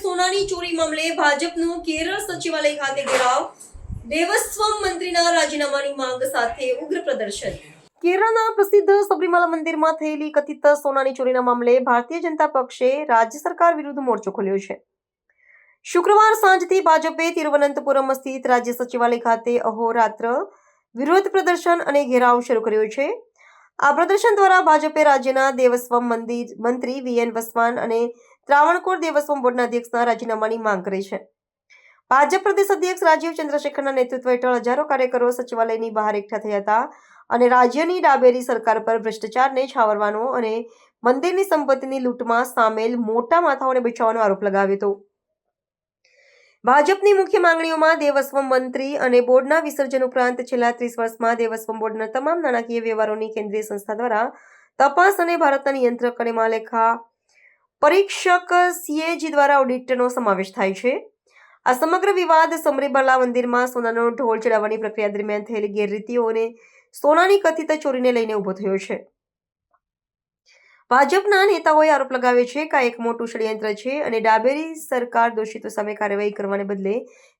સોનાની ચોરી મામલે ભાજપનું કેરળ સચિવાલય ખાતે ઘેરાવ. દેવસ્વમ મંત્રીના રાજીનામાની માંગ સાથે ઉગ્ર પ્રદર્શન. કેરળના પ્રસિદ્ધ સબરીમાલા મંદિરમાં થયેલી કથિત સોનાની ચોરીના મામલે ભારતીય જનતા પક્ષે રાજ્ય સરકાર વિરુદ્ધ મોરચો ખોલ્યો છે. શુક્રવાર સાંજથી ભાજપે તિરુવનંતપુરમ સ્થિત રાજ્ય સચિવાલય ખાતે અહોરાત્ર વિરોધ પ્રદર્શન અને ઘેરાવ શરૂ કર્યો છે. આ પ્રદર્શન દ્વારા ભાજપે રાજ્યના દેવસ્વમ મંદિર મંત્રી વીએન વસવાન અને ત્રાવણકોર દેવસ્વમ બોર્ડના અધ્યક્ષના રાજીનામાની માંગ કરી છે. ભાજપ પ્રદેશ અધ્યક્ષ રાજીવ ચંદ્રશેખરના નેતૃત્વ હેઠળ હજારો કાર્યકરો સચિવાલયની બહાર એકઠા થયા હતા અને રાજ્યની ડાબેરી સરકાર પર ભ્રષ્ટાચારને છાવરવાનો અને મંદિરની સંપત્તિની લૂંટમાં સામેલ મોટા માથાઓને બચાવવાનો આરોપ લગાવ્યો હતો. ભાજપની મુખ્ય માંગણીઓમાં દેવસ્વમ મંત્રી અને બોર્ડના વિસર્જન ઉપરાંત છેલ્લા ત્રીસ વર્ષમાં દેવસ્વમ બોર્ડના તમામ નાણાકીય વ્યવહારોની કેન્દ્રીય સંસ્થા દ્વારા તપાસ અને ભારતના નિયંત્રક અને માલેખા પરીક્ષક સીએજી દ્વારા ઓડિટનો સમાવેશ થાય છે. આ સમગ્ર વિવાદ સમરીબાલા મંદિરમાં સોનાનો ઢોળ ચડાવવાની પ્રક્રિયા દરમિયાન થયેલી ગેરરીતિઓ અને સોનાની કથિત ચોરીને લઈને ઊભો થયો છે. ભાજપના નેતાઓએ આરોપ લગાવ્યો છે કે આ એક મોટું ષડયંત્ર છે અને ડાબેરી સરકાર દોષિતો સામે કાર્યવાહી કરવાને બદલે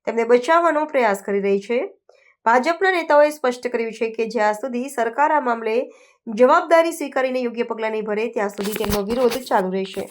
તેમને બચાવવાનો પ્રયાસ કરી રહી છે. ભાજપના નેતાઓએ સ્પષ્ટ કર્યું છે કે જ્યાં સુધી સરકાર આ મામલે જવાબદારી સ્વીકારીને યોગ્ય પગલાં નહીં ભરે, ત્યાં સુધી તેમનો વિરોધ ચાલુ રહેશે.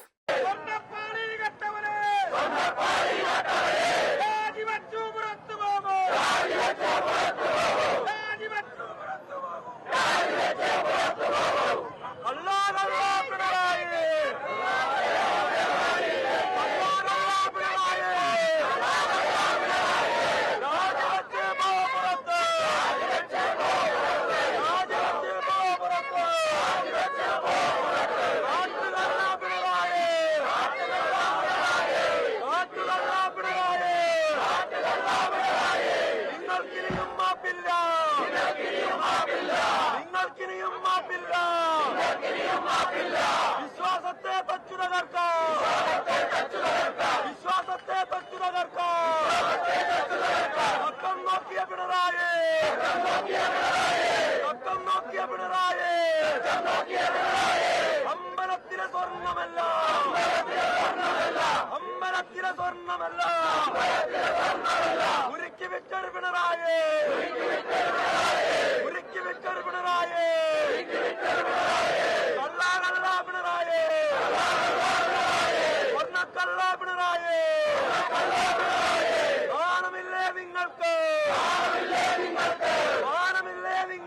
നിങ്ങൾക്കിനിയും മാപ്പില്ല. വിശ്വാസത്തെ തച്ചു തകർക്കാം. വിശ്വാസത്തെ തച്ചു തകർക്കാം. പക്കം നോക്കിയ പിണറായി. പക്കം നോക്കിയ പിണറായി. അമ്പലത്തിലെ സ്വർണമല്ല അമ്പലത്തിലെ സ്വർണമല്ല ഉരുക്കി വിറ്റൊരു പിണറായി.